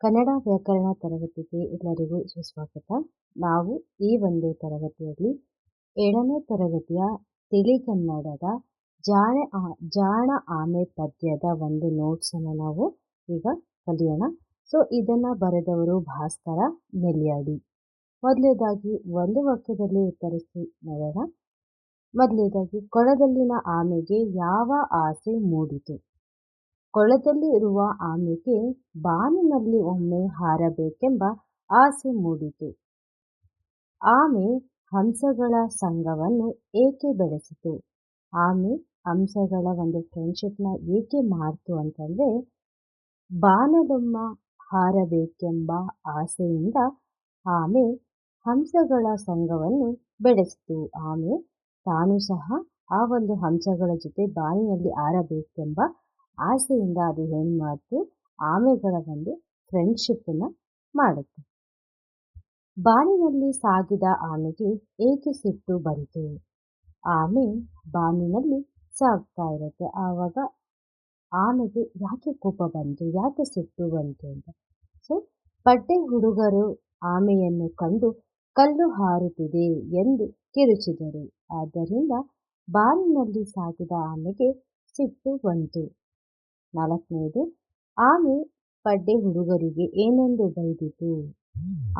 ಕನ್ನಡ ವ್ಯಾಕರಣ ತರಗತಿಗೆ ಎಲ್ಲರಿಗೂ ಸುಸ್ವಾಗತ. ನಾವು ಈ ಒಂದು ತರಗತಿಯಲ್ಲಿ ಏಳನೇ ತರಗತಿಯ ತಿಳಿಗನ್ನಡದ ಜಾಣೆ ಆ, ಜಾಣ ಆಮೆ ಪದ್ಯದ ಒಂದು ನೋಟ್ಸನ್ನು ನಾವು ಈಗ ಕಲಿಯೋಣ. ಸೊ, ಇದನ್ನು ಬರೆದವರು ಭಾಸ್ಕರ ನೆಲ್ಯಾಡಿ. ಮೊದಲನೇದಾಗಿ ಒಂದು ವಾಕ್ಯದಲ್ಲಿ ಉತ್ತರಿಸಿ ನೋಡೋಣ. ಮೊದಲನೇದಾಗಿ ಕೊಳದಲ್ಲಿನ ಆಮೆಗೆ ಯಾವ ಆಸೆ ಮೂಡಿತು? ಕೊಳದಲ್ಲಿ ಇರುವ ಆಮೆಗೆ ಬಾನಿನಲ್ಲಿ ಒಮ್ಮೆ ಹಾರಬೇಕೆಂಬ ಆಸೆ ಮೂಡಿತು. ಆಮೆ ಹಂಸಗಳ ಸಂಘವನ್ನು ಏಕೆ ಬೆಳೆಸಿತು? ಆಮೆ ಹಂಸಗಳ ಒಂದು ಫ್ರೆಂಡ್ಶಿಪ್ನ ಏಕೆ ಮಾಡ್ತು ಅಂತಂದರೆ, ಬಾನಲೊಮ್ಮ ಹಾರಬೇಕೆಂಬ ಆಸೆಯಿಂದ ಆಮೆ ಹಂಸಗಳ ಸಂಘವನ್ನು ಬೆಳೆಸಿತು. ಆಮೆ ತಾನು ಸಹ ಆ ಒಂದು ಹಂಸಗಳ ಜೊತೆ ಬಾನಿನಲ್ಲಿ ಆರಬೇಕೆಂಬ ಆಸೆಯಿಂದ ಅದು ಏನು ಆಮೆಗಳ ಒಂದು ಫ್ರೆಂಡ್ಶಿಪ್ಪನ್ನು ಮಾಡುತ್ತೆ. ಬಾನಿನಲ್ಲಿ ಸಾಗಿದ ಆಮೆಗೆ ಏಕೆ ಸಿಟ್ಟು ಬಂತು? ಆಮೆ ಬಾನಿನಲ್ಲಿ ಸಾಗ್ತಾ ಇರುತ್ತೆ. ಆವಾಗ ಆಮೆಗೆ ಯಾಕೆ ಕೋಪ ಬಂತು? ಯಾಕೆ ಸಿಟ್ಟು ಬಂತು ಅಂತ. ಸೊ ಪಡ್ಡೆ ಹುಡುಗರು ಆಮೆಯನ್ನು ಕಂಡು ಕಲ್ಲು ಹಾರುತ್ತಿದೆ ಎಂದು ಕಿರುಚಿದರು. ಆದ್ದರಿಂದ ಬಾನಿನಲ್ಲಿ ಸಾಗಿದ ಆಮೆಗೆ ಸಿಟ್ಟು ಬಂತು. ನಾಲ್ಕನೇದು, ಆಮೆ ಪಡ್ಡೆ ಹುಡುಗರಿಗೆ ಏನೆಂದು ಬೈದಿತು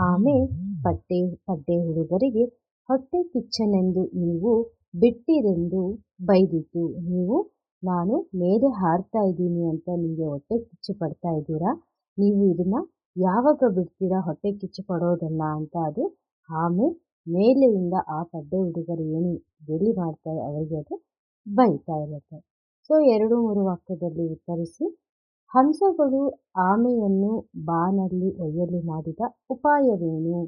ಆಮೆ ಪಡ್ಡೆ ಪಡ್ಡೆ ಹುಡುಗರಿಗೆ ಹೊಟ್ಟೆ ಕಿಚ್ಚನೆಂದು ನೀವು ಬಿಟ್ಟಿರೆಂದು ಬೈದಿತು. ನೀವು, ನಾನು ಮೇಲೆ ಹಾರ್ತಾ ಇದ್ದೀನಿ ಅಂತ ನಿಮಗೆ ಹೊಟ್ಟೆ ಕಿಚ್ಚು ಪಡ್ತಾ ಇದ್ದೀರಾ? ನೀವು ಇದನ್ನ ಯಾವಾಗ ಬಿಡ್ತೀರಾ? ಹೊಟ್ಟೆ ಕಿಚ್ಚು ಪಡೋದನ್ನ ಅಂತ ಅದು ಆಮೆ ಮೇಲೆಯಿಂದ ಆ ಪಡ್ಡೆ ಹುಡುಗರು ಏನು ಗೇಲಿ ಮಾಡ್ತಾರೆ ಅವರಿಗೆ ಅದು ಬೈತಾ ಇರುತ್ತೆ. ಸೊ, ಎರಡು ಮೂರು ವಾಕ್ಯದಲ್ಲಿ ಉತ್ತರಿಸಿ, ಹಂಸಗಳು ಆಮೆಯನ್ನು ಬಾನಲ್ಲಿ ಒಯ್ಯಲು ಮಾಡಿದ ಉಪಾಯವೇನು?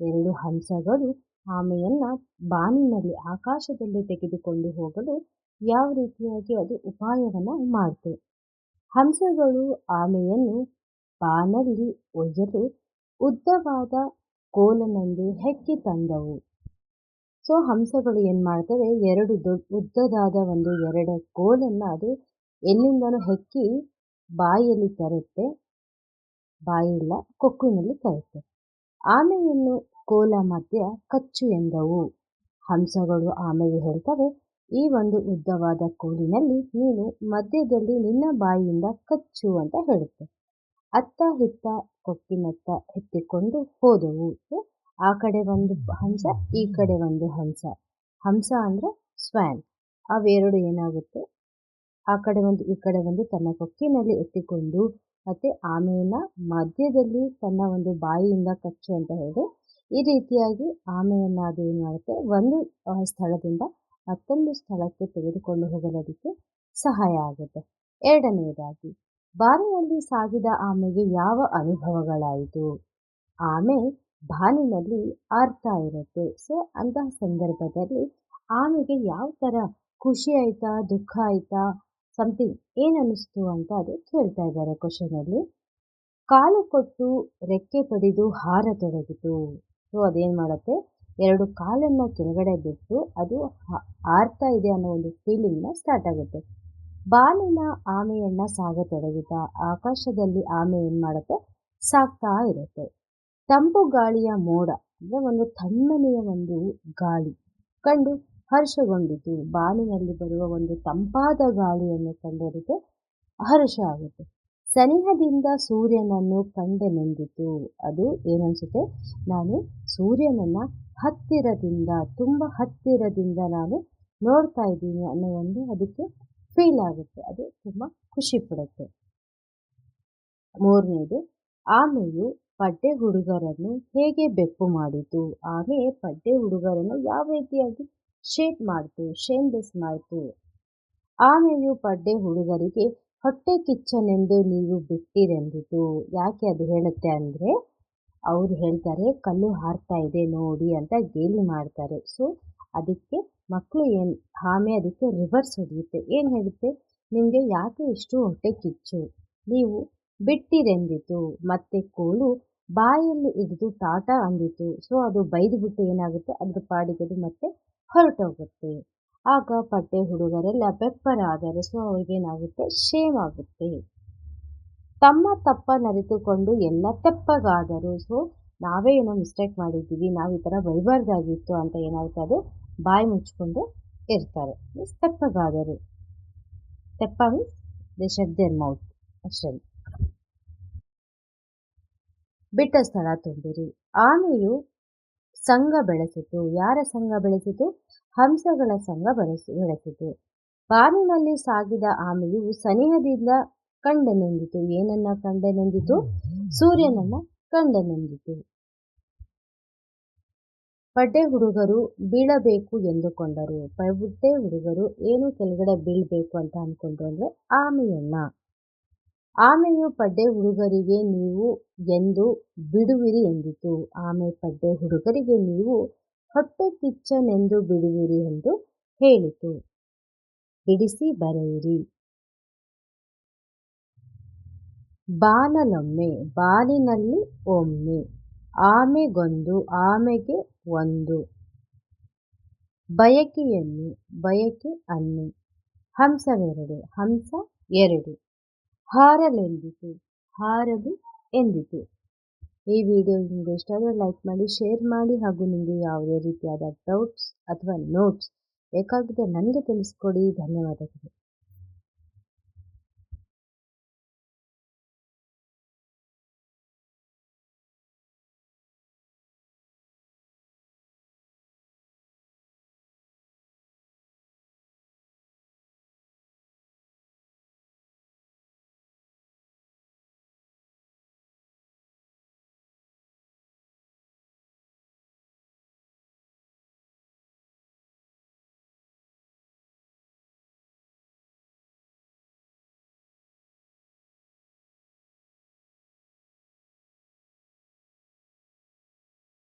ಎರಡು ಹಂಸಗಳು ಆಮೆಯನ್ನು ಬಾನಿನಲ್ಲಿ ಆಕಾಶದಲ್ಲಿ ತೆಗೆದುಕೊಂಡು ಹೋಗಲು ಯಾವ ರೀತಿಯಾಗಿ ಅದು ಉಪಾಯವನ್ನು ಮಾಡಿತು? ಹಂಸಗಳು ಆಮೆಯನ್ನು ಬಾನಲ್ಲಿ ಒಯ್ಯಲು ಉದ್ದವಾದ ಕೋಲನೊಂದು ಹೆಕ್ಕಿ ತಂದವು. ಸೊ ಹಂಸಗಳು ಏನು ಮಾಡ್ತವೆ? ಎರಡು ದೊಡ್ಡ ಉದ್ದದಾದ ಒಂದು ಎರಡು ಕೋಲನ್ನು ಅದು ಎಲ್ಲಿಂದನೂ ಹೆಕ್ಕಿ ಬಾಯಲ್ಲಿ ತರುತ್ತೆ. ಬಾಯಿಲ್ಲ ಕೊಕ್ಕಿನಲ್ಲಿ ತರುತ್ತೆ. ಆಮೆಯನ್ನು ಕೋಲ ಮಧ್ಯ ಕಚ್ಚು ಎಂದವು. ಹಂಸಗಳು ಆಮೆಗೆ ಹೇಳ್ತವೆ, ಈ ಒಂದು ಉದ್ದವಾದ ಕೋಲಿನಲ್ಲಿ ನೀನು ಮಧ್ಯದಲ್ಲಿ ನಿನ್ನ ಬಾಯಿಯಿಂದ ಕಚ್ಚು ಅಂತ ಹೇಳುತ್ತೆ. ಅತ್ತ ಹಿತ್ತ ಕೊಕ್ಕಿನತ್ತ ಎತ್ತಿಕೊಂಡು ಹೋದವು. ಆ ಕಡೆ ಒಂದು ಹಂಸ, ಈ ಕಡೆ ಒಂದು ಹಂಸ. ಹಂಸ ಅಂದರೆ ಸ್ವ್ಯಾನ್ ಅವೆರಡು ಏನಾಗುತ್ತೆ? ಆ ಕಡೆ ಒಂದು, ಈ ಕಡೆ ಒಂದು ತನ್ನ ಕೊಕ್ಕಿನಲ್ಲಿ ಎತ್ತಿಕೊಂಡು ಮತ್ತು ಆಮೆಯನ್ನು ಮಧ್ಯದಲ್ಲಿ ತನ್ನ ಒಂದು ಬಾಯಿಯಿಂದ ಕಚ್ಚು ಅಂತ ಹೇಳಿ ಈ ರೀತಿಯಾಗಿ ಆಮೆಯನ್ನು ಅದು ಏನು ಮಾಡುತ್ತೆ? ಒಂದು ಸ್ಥಳದಿಂದ ಮತ್ತೊಂದು ಸ್ಥಳಕ್ಕೆ ತೆಗೆದುಕೊಂಡು ಹೋಗಲೋದಕ್ಕೆ ಸಹಾಯ ಆಗುತ್ತೆ. ಎರಡನೆಯದಾಗಿ ಬಾರಿಯಲ್ಲಿ ಸಾಗಿದ ಆಮೆಗೆ ಯಾವ ಅನುಭವಗಳಾಯಿತು? ಆಮೆ ಬಾನಿನಲ್ಲಿ ಆರ್ತಾ ಇರುತ್ತೆ ಸೊ ಅಂತಹ ಸಂದರ್ಭದಲ್ಲಿ ಆಮೆಗೆ ಯಾವ ಥರ ಖುಷಿ ಆಯಿತಾ, ದುಃಖ ಆಯಿತಾ ಸಮಥಿಂಗ್ ಏನು ಅನ್ನಿಸ್ತು ಅಂತ ಅದು ಕೇಳ್ತಾ ಇದ್ದಾರೆ ಕ್ವಶನಲ್ಲಿ ಕಾಲು ಕೊಟ್ಟು ರೆಕ್ಕೆ ಪಡೆದು ಹಾರತೊಡಗಿತು ಸೊ ಅದೇನು ಮಾಡುತ್ತೆ? ಎರಡು ಕಾಲನ್ನು ಕೆಳಗಡೆ ಬಿಟ್ಟು ಅದು ಹಾರ್ತಾ ಇದೆ ಅನ್ನೋ ಒಂದು ಫೀಲಿಂಗ್ನ ಸ್ಟಾರ್ಟ್ ಆಗುತ್ತೆ. ಬಾಲಿನ ಆಮೆಯನ್ನ ಸಾಗತೊಡಗಿದ ಆಕಾಶದಲ್ಲಿ ಆಮೆ ಏನು ಮಾಡುತ್ತೆ? ಸಾಕ್ತಾ ಇರುತ್ತೆ. ತಂಪು ಗಾಳಿಯ ಮೋಡ ಅಂದರೆ ಒಂದು ತಣ್ಣನೆಯ ಒಂದು ಗಾಳಿ. ಕಂಡು ಹರ್ಷಗೊಂಡಿತು. ಬಾನಿನಲ್ಲಿ ಬರುವ ಒಂದು ತಂಪಾದ ಗಾಳಿಯನ್ನು ಕಂಡರಿಗೆ ಹರ್ಷ ಆಗುತ್ತೆ. ಸನಿಹದಿಂದ ಸೂರ್ಯನನ್ನು ಕಂಡನೆಂದಿತು ಅದು ಏನನ್ಸುತ್ತೆ? ನಾನು ಸೂರ್ಯನನ್ನು ಹತ್ತಿರದಿಂದ, ತುಂಬ ಹತ್ತಿರದಿಂದ ನಾನು ನೋಡ್ತಾ ಇದ್ದೀನಿ ಅನ್ನೋ ಒಂದು ಅದಕ್ಕೆ ಫೀಲ್ ಆಗುತ್ತೆ. ಅದು ತುಂಬ ಖುಷಿ ಪಡುತ್ತೆ. ಮೂರನೇದು, ಆಮೆಯು ಪಡ್ಡೆ ಹುಡುಗರನ್ನು ಹೇಗೆ ಬೆಪ್ಪು ಮಾಡಿತು? ಆಮೆ ಪಡ್ಡೆ ಹುಡುಗರನ್ನು ಯಾವ ರೀತಿಯಾಗಿ ಶೇಪ್ ಮಾಡ್ತು ಶೇಮ್ಲೆಸ್ ಮಾಡಿತು? ಆಮೆಯು ಪಡ್ಡೆ ಹುಡುಗರಿಗೆ, ಹೊಟ್ಟೆ ಕಿಚ್ಚನೆಂದು ನೀವು ಬಿಟ್ಟಿರೆಂದಿತು. ಯಾಕೆ ಅದು ಹೇಳುತ್ತೆ ಅಂದರೆ, ಅವ್ರು ಹೇಳ್ತಾರೆ, ಕಲ್ಲು ಹಾರ್ತಾ ಇದೆ ನೋಡಿ ಅಂತ ಗೇಲಿ ಮಾಡ್ತಾರೆ. ಸೊ ಅದಕ್ಕೆ ಮಕ್ಕಳು ಏನು, ಆಮೆ ಅದಕ್ಕೆ ರಿವರ್ಸ್ ಹೊಡೆಯುತ್ತೆ. ಏನು ಹೇಳುತ್ತೆ? ನಿಮಗೆ ಯಾಕೆ ಇಷ್ಟು ಹೊಟ್ಟೆ ಕಿಚ್ಚು? ನೀವು ಬಿಟ್ಟಿರೆಂದಿತು. ಮತ್ತೆ ಕೋಲು ಬಾಯಲ್ಲಿ ಇದ್ದು ಟಾಟಾ ಅಂದಿತು. ಸೊ, ಅದು ಬೈದುಬಿಟ್ಟು ಏನಾಗುತ್ತೆ? ಅದ್ರ ಪಾಡಿಗೆ ಮತ್ತೆ ಹೊರಟೋಗುತ್ತೆ. ಆಗ ಪಟ್ಟೆ ಹುಡುಗರೆಲ್ಲ ಬೆಪ್ಪರಾದರು ಸೊ, ಅವ್ರಿಗೇನಾಗುತ್ತೆ? ಶೇಮ್ ಆಗುತ್ತೆ. ತಮ್ಮ ತಪ್ಪನ್ನರಿತುಕೊಂಡು ಎಲ್ಲ ತೆಪ್ಪಗಾದರು. ಸೊ, ನಾವೇ ಏನೋ ಮಿಸ್ಟೇಕ್ ಮಾಡಿದ್ದೀವಿ, ನಾವು ಈ ಥರ ಬೈಬಾರ್ದಾಗಿತ್ತು ಅಂತ ಏನಾಗುತ್ತೆ? ಅದು ಬಾಯಿ ಮುಚ್ಕೊಂಡು ಇರ್ತಾರೆ. ಮೀನ್ಸ್ ತೆಪ್ಪಗಾದರು. ತೆಪ್ಪ means they shut their mouth ಅಷ್ಟೇ. ಬಿಟ್ಟ ಸ್ಥಳ ತುಂಬಿರಿ. ಆಮೆಯು ಸಂಘ ಬೆಳೆಸಿತು. ಯಾರ ಸಂಘ ಬೆಳೆಸಿತು? ಹಂಸಗಳ ಸಂಘ ಬೆಳೆಸಿ, ಬೆಳೆಸಿತು. ಬಾನಿನಲ್ಲಿ ಸಾಗಿದ ಆಮೆಯು ಸನಿಹದಿಂದ ಕಂಡನೆಂದಿತು ಏನನ್ನ ಕಂಡನೆಂದಿತು ಸೂರ್ಯನನ್ನ ಕಂಡನೆಂದಿತು ಪಡ್ಡೆ ಹುಡುಗರು ಬೀಳಬೇಕು ಎಂದುಕೊಂಡರು. ಪಡ್ಡೆ ಹುಡುಗರು ಏನು ಕೆಳಗಡೆ ಬೀಳ್ಬೇಕು ಅಂತ ಅನ್ಕೊಂಡ್ರು ಅಂದ್ರೆ ಆಮೆಯನ್ನ ಆಮೆಯು ಪಡ್ಡೆ ಹುಡುಗರಿಗೆ ನೀವು ಎಂದು ಬಿಡುವಿರಿ ಎಂದಿತು. ಆಮೆ ಪಡ್ಡೆ ಹುಡುಗರಿಗೆ ನೀವು ಹೊಟ್ಟೆ ಕಿಚ್ಚನೆಂದು ಬಿಡುವಿರಿ ಎಂದು ಹೇಳಿತು. ಬಿಡಿಸಿ ಬರೆಯಿರಿ. ಬಾನಲೊಮ್ಮೆ, ಬಾನಿನಲ್ಲಿ ಒಮ್ಮೆ, ಆಮೆಗೊಂದು, ಆಮೆಗೆ ಒಂದು. ಬಯಕೆಯನ್ನು, ಬಯಕೆ ಅನ್ನು. ಹಂಸವೆರಡು, ಹಂಸ ಎರಡು. ಹಾರಲೆಂದಿತು, ಹಾರಲು ಎಂದಿತು. ಈ ವಿಡಿಯೋ ನಿಮಗೆ ಇಷ್ಟ ಆದರೆ ಲೈಕ್ ಮಾಡಿ, ಶೇರ್ ಮಾಡಿ ಹಾಗೂ ನಿಮಗೆ ಯಾವುದೇ ರೀತಿಯಾದ ಡೌಟ್ಸ್ ಅಥವಾ ನೋಟ್ಸ್ ಬೇಕಾಗಿದೆ ನನಗೆ ತಿಳಿಸ್ಕೊಡಿ. ಧನ್ಯವಾದಗಳು.